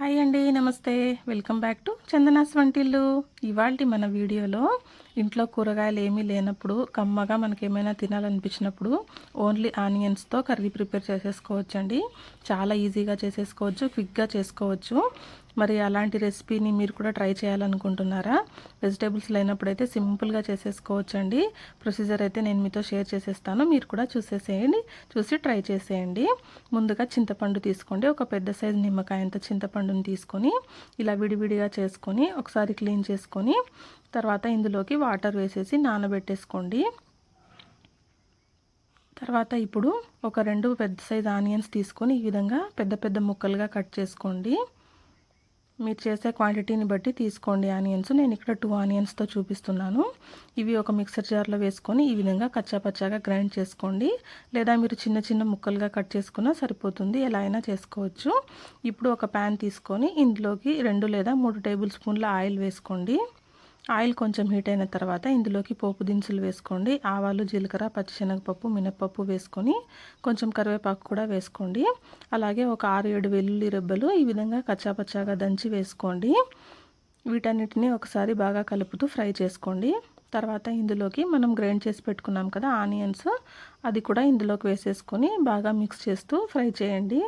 Hi అండి నమస్తే. Welcome back to Chandana's వంటిల్లు. ఇవాళ మన వీడియోలో ఇంట్లో కూరగాయలు ఏమీ లేనప్పుడు కమ్మగా మనకి ఏమైనా తినాలనిపించినప్పుడు ఓన్లీ ఆనియన్స్తో కర్రీ ప్రిపేర్ చేసేసుకోవచ్చండి. చాలా ఈజీగా చేసేసుకోవచ్చు క్విక్గా చేసుకోవచ్చు. మరి అలాంటి రెసిపీని మీరు కూడా ట్రై చేయాలనుకుంటున్నారా? వెజిటేబుల్స్ లేనప్పుడైతే సింపుల్గా చేసేసుకోవచ్చండి. ప్రొసీజర్ అయితే నేను మీతో షేర్ చేసేస్తాను. మీరు కూడా చూసేసేయండి. చూసి ట్రై చేసేయండి. ముందుగా చింతపండు తీసుకోండి. ఒక పెద్ద సైజు నిమ్మకాయంత చింతపండుని తీసుకొని ఇలా విడివిడిగా చేసుకొని ఒకసారి క్లీన్ చేసుకొని తర్వాత ఇందులోకి వాటర్ వేసేసి నానబెట్టేసుకోండి. తర్వాత ఇప్పుడు ఒక రెండు పెద్ద సైజ్ ఆనియన్స్ తీసుకొని ఈ విధంగా పెద్ద పెద్ద ముక్కలుగా కట్ చేసుకోండి. మీరు చేసే క్వాంటిటీని బట్టి తీసుకోండి ఆనియన్స్. నేను ఇక్కడ టూ ఆనియన్స్తో చూపిస్తున్నాను. ఇవి ఒక మిక్సర్ జార్లో వేసుకొని ఈ విధంగా కచ్చాపచ్చాగా గ్రైండ్ చేసుకోండి. లేదా మీరు చిన్న చిన్న ముక్కలుగా కట్ చేసుకున్నా సరిపోతుంది. ఎలా అయినా చేసుకోవచ్చు. ఇప్పుడు ఒక ప్యాన్ తీసుకొని ఇందులోకి రెండు లేదా మూడు టేబుల్ స్పూన్ల ఆయిల్ వేసుకోండి. ఆయిల్ కొంచెం హీట్ అయిన తర్వాత ఇందులోకి పోపు దినుసులు వేసుకోండి. ఆవాలు జీలకర్ర పచ్చిశనగపప్పు మినప్పప్పు వేసుకొని కొంచెం కరివేపాకు కూడా వేసుకోండి. అలాగే ఒక ఆరు ఏడు వెల్లుల్లి రెబ్బలు ఈ విధంగా కచ్చాపచ్చాగా దంచి వేసుకోండి. వీటన్నిటిని ఒకసారి బాగా కలుపుతూ ఫ్రై చేసుకోండి. తర్వాత ఇందులోకి మనం గ్రైండ్ చేసి పెట్టుకున్నాం కదా ఆనియన్స్ అది కూడా ఇందులోకి వేసేసుకొని బాగా మిక్స్ చేస్తూ ఫ్రై చేయండి.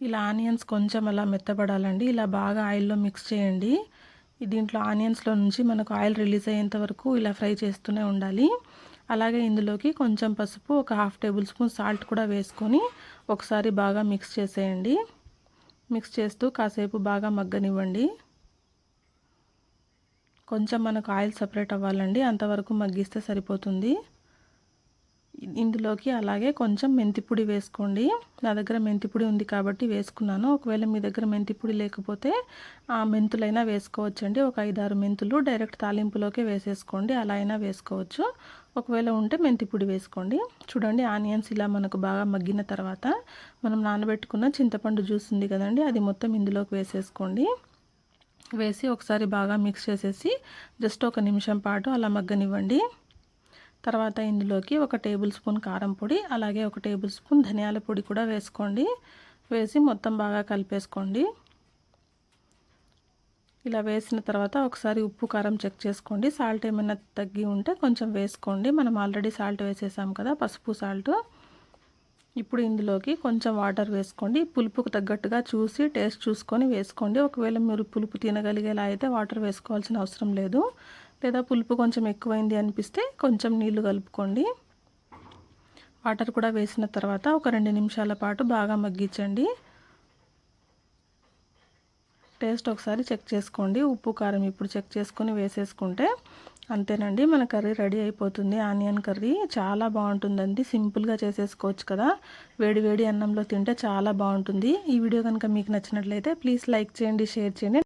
ఇలా ఆనియన్స్ కొంచెం అలా మెత్తబడాలండి. ఇలా బాగా ఆయిల్లో మిక్స్ చేయండి. దీంట్లో ఆనియన్స్లో నుంచి మనకు ఆయిల్ రిలీజ్ అయ్యేంత వరకు ఇలా ఫ్రై చేస్తూనే ఉండాలి. అలాగే ఇందులోకి కొంచెం పసుపు ఒక హాఫ్ టేబుల్ స్పూన్ సాల్ట్ కూడా వేసుకొని ఒకసారి బాగా మిక్స్ చేసేయండి. మిక్స్ చేస్తూ కాసేపు బాగా మగ్గనివ్వండి. కొంచెం మనకు ఆయిల్ సపరేట్ అవ్వాలండి. అంతవరకు మగ్గిస్తే సరిపోతుంది. ఇందులోకి అలాగే కొంచెం మెంతిపొడి వేసుకోండి. నా దగ్గర మెంతిపొడి ఉంది కాబట్టి వేసుకున్నాను. ఒకవేళ మీ దగ్గర మెంతిపొడి లేకపోతే మెంతులైనా వేసుకోవచ్చండి. ఒక ఐదారు మెంతులు డైరెక్ట్ తాలింపులోకే వేసేసుకోండి. అలా అయినా వేసుకోవచ్చు. ఒకవేళ ఉంటే మెంతిపొడి వేసుకోండి. చూడండి ఆనియన్స్ ఇలా మనకు బాగా మగ్గిన తర్వాత మనం నానబెట్టుకున్న చింతపండు జ్యూస్ ఉంది కదండి అది మొత్తం ఇందులోకి వేసేసుకోండి. వేసి ఒకసారి బాగా మిక్స్ చేసేసి జస్ట్ ఒక నిమిషం పాటు అలా మగ్గనివ్వండి. తర్వాత ఇందులోకి ఒక టేబుల్ స్పూన్ కారం పొడి అలాగే ఒక టేబుల్ స్పూన్ ధనియాల పొడి కూడా వేసుకోండి. వేసి మొత్తం బాగా కలిపేసుకోండి. ఇలా వేసిన తర్వాత ఒకసారి ఉప్పు కారం చెక్ చేసుకోండి. సాల్ట్ ఏమైనా తగ్గి ఉంటే కొంచెం వేసుకోండి. మనం ఆల్రెడీ సాల్ట్ వేసేసాం కదా పసుపు సాల్ట్. ఇప్పుడు ఇందులోకి కొంచెం వాటర్ వేసుకోండి. పులుపుకు తగ్గట్టుగా చూసి టేస్ట్ చూసుకొని వేసుకోండి. ఒకవేళ మీరు పులుపు తినగలిగేలా అయితే వాటర్ వేసుకోవాల్సిన అవసరం లేదు. లేదా పులుపు కొంచెం ఎక్కువైంది అనిపిస్తే కొంచెం నీళ్ళు కలుపుకోండి. వాటర్ కూడా వేసిన తర్వాత ఒక రెండు నిమిషాల పాటు బాగా మగ్గించండి. టేస్ట్ ఒకసారి చెక్ చేసుకోండి. ఉప్పు కారం ఇప్పుడు చెక్ చేసుకొని వేసేసుకుంటే అంతేనండి మన కర్రీ రెడీ అయిపోతుంది. ఆనియన్ కర్రీ చాలా బాగుంటుందండి. సింపుల్గా చేసేసుకోవచ్చు కదా. వేడి వేడి అన్నంలో తింటే చాలా బాగుంటుంది. ఈ వీడియో కనుక మీకు నచ్చినట్లయితే ప్లీజ్ లైక్ చేయండి షేర్ చేయండి.